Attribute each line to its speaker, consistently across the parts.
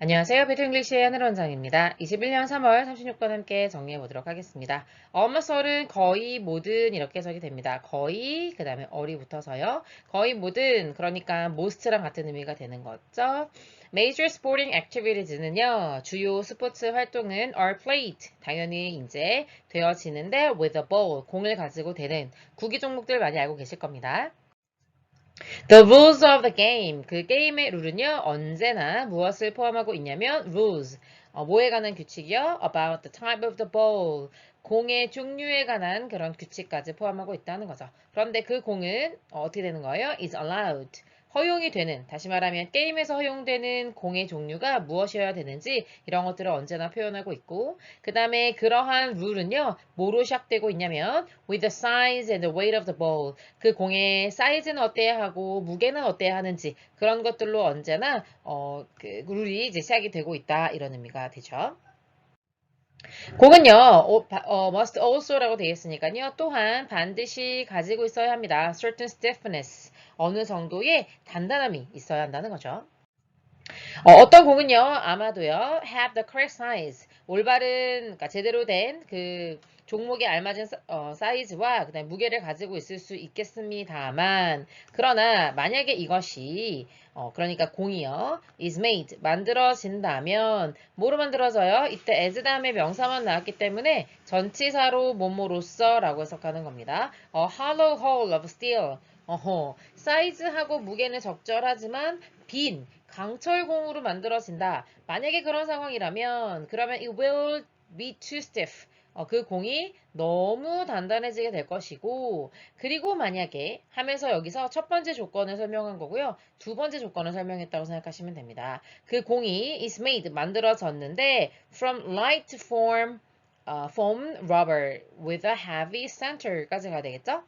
Speaker 1: 안녕하세요. 배틀잉글리시의 하늘 원장입니다. 21년 3월 36번 함께 정리해 보도록 하겠습니다. 어머설은 거의 모든 이렇게 해석이 됩니다. 거의 그 다음에 어리 붙어서요. 거의 모든 그러니까 most랑 같은 의미가 되는 거죠. Major sporting activities는요. 주요 스포츠 활동은 are played 당연히 이제 되어지는데 with a ball 공을 가지고 되는 구기 종목들 많이 알고 계실 겁니다. The rules of the game. 그 게임의 룰은요, 언제나 무엇을 포함하고 있냐면, rules. 어, 뭐에 관한 규칙이요? About the type of the ball. 공의 종류에 관한 그런 규칙까지 포함하고 있다는 거죠. 그런데 그 공은 어, 어떻게 되는 거예요? is allowed. 허용이 되는, 다시 말하면 게임에서 허용되는 공의 종류가 무엇이어야 되는지 이런 것들을 언제나 표현하고 있고 그 다음에 그러한 룰은요 뭐로 시작되고 있냐면 with the size and the weight of the ball 그 공의 사이즈는 어때야 하고 무게는 어때야 하는지 그런 것들로 언제나 어, 그 룰이 이제 시작이 되고 있다 이런 의미가 되죠. 공은요, 어, 바- 어, must also라고 되어 있으니까요. 또한 반드시 가지고 있어야 합니다. certain stiffness. 어느 정도의 단단함이 있어야 한다는 거죠. 어, 떤 공은요, 아마도요, have the correct size. 올바른, 그러니까 제대로 된 그 종목에 알맞은 사, 어, 사이즈와 그다음에 무게를 가지고 있을 수 있겠습니다만, 그러나 만약에 이것이 어, 그러니까 공이요, is made 만들어진다면 뭐로 만들어져요? 이때 as 다음에 명사만 나왔기 때문에 전치사로 뭐뭐로써라고 해석하는 겁니다. 어, hollow hole of steel. 어허, 사이즈하고 무게는 적절하지만 빈 강철공으로 만들어진다. 만약에 그런 상황이라면 그러면 it will be too stiff. 어, 그 공이 너무 단단해지게 될 것이고 그리고 만약에 하면서 여기서 첫 번째 조건을 설명한 거고요. 두 번째 조건을 설명했다고 생각하시면 됩니다. 그 공이 is made 만들어졌는데 from light form 어, foam rubber with a heavy center까지 가야 되겠죠?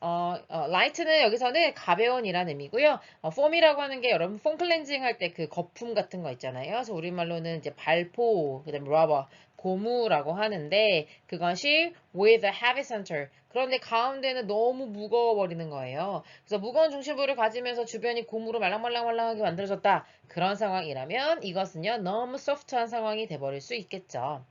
Speaker 1: 어, 어, light는 여기서는 가벼운이라는 의미고요. 어, foam이라고 하는 게 여러분 폼 클렌징 할 때 그 거품 같은 거 있잖아요. 그래서 우리말로는 이제 발포, 그다음에 rubber, 고무라고 하는데 그것이 with a heavy center. 그런데 가운데는 너무 무거워 버리는 거예요. 그래서 무거운 중심부를 가지면서 주변이 고무로 말랑말랑말랑하게 만들어졌다. 그런 상황이라면 이것은요 너무 소프트한 상황이 돼버릴 수 있겠죠.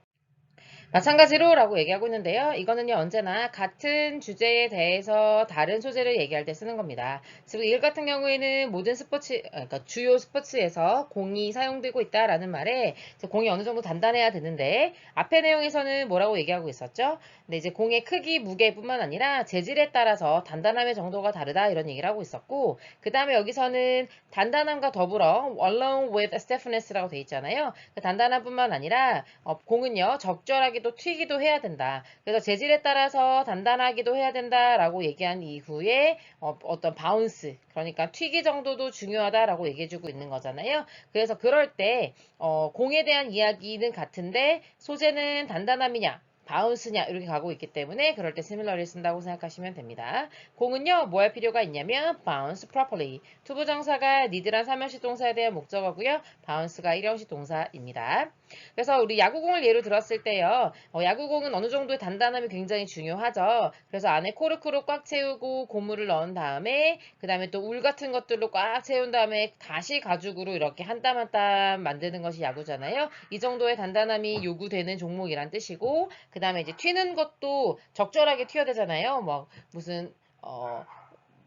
Speaker 1: 마찬가지로 라고 얘기하고 있는데요. 이거는요, 언제나 같은 주제에 대해서 다른 소재를 얘기할 때 쓰는 겁니다. 지금 일 같은 경우에는 모든 스포츠, 그러니까 주요 스포츠에서 공이 사용되고 있다라는 말에 공이 어느 정도 단단해야 되는데 앞의 내용에서는 뭐라고 얘기하고 있었죠? 근데 이제 공의 크기, 무게뿐만 아니라 재질에 따라서 단단함의 정도가 다르다 이런 얘기를 하고 있었고 그 다음에 여기서는 단단함과 더불어 along with stiffness라고 돼 있잖아요. 그 단단함뿐만 아니라 어, 공은요 적절하게 도 튀기도 해야 된다. 그래서 재질에 따라서 단단하기도 해야 된다라고 얘기한 이후에 어, 어떤 바운스 그러니까 튀기 정도도 중요하다라고 얘기해주고 있는 거잖아요. 그래서 그럴 때 어, 공에 대한 이야기는 같은데 소재는 단단함이냐 바운스냐 이렇게 가고 있기 때문에 그럴 때 similarly 쓴다고 생각하시면 됩니다. 공은요 뭐 할 필요가 있냐면 bounce properly 투부정사가 need란 삼형식 동사에 대한 목적어고요. bounce가 일형식 동사입니다. 그래서 우리 야구공을 예로 들었을 때요. 어, 야구공은 어느 정도의 단단함이 굉장히 중요하죠. 그래서 안에 코르크로 꽉 채우고 고무를 넣은 다음에 그 다음에 또 울 같은 것들로 꽉 채운 다음에 다시 가죽으로 이렇게 한 땀 한땀 만드는 것이 야구잖아요. 이 정도의 단단함이 요구되는 종목이란 뜻이고 그 다음에 이제 튀는 것도 적절하게 튀어야 되잖아요. 뭐 무슨 어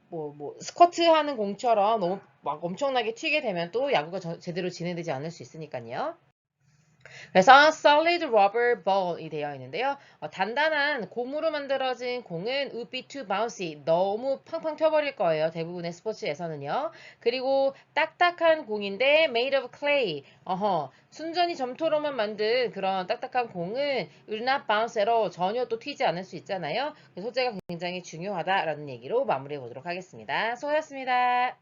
Speaker 1: 뭐, 뭐, 스쿼트 하는 공처럼 너무 막 엄청나게 튀게 되면 또 야구가 저- 제대로 진행되지 않을 수 있으니까요. 그래서 solid rubber ball이 되어 있는데요. 어, 단단한 고무로 만들어진 공은 would be too bouncy. 너무 팡팡 튀어버릴 거예요. 대부분의 스포츠에서는요. 그리고 딱딱한 공인데 made of clay. 어허, 순전히 점토로만 만든 그런 딱딱한 공은 will not bounce at all. 전혀 또 튀지 않을 수 있잖아요. 그래서 소재가 굉장히 중요하다라는 얘기로 마무리해 보도록 하겠습니다. 수고하셨습니다.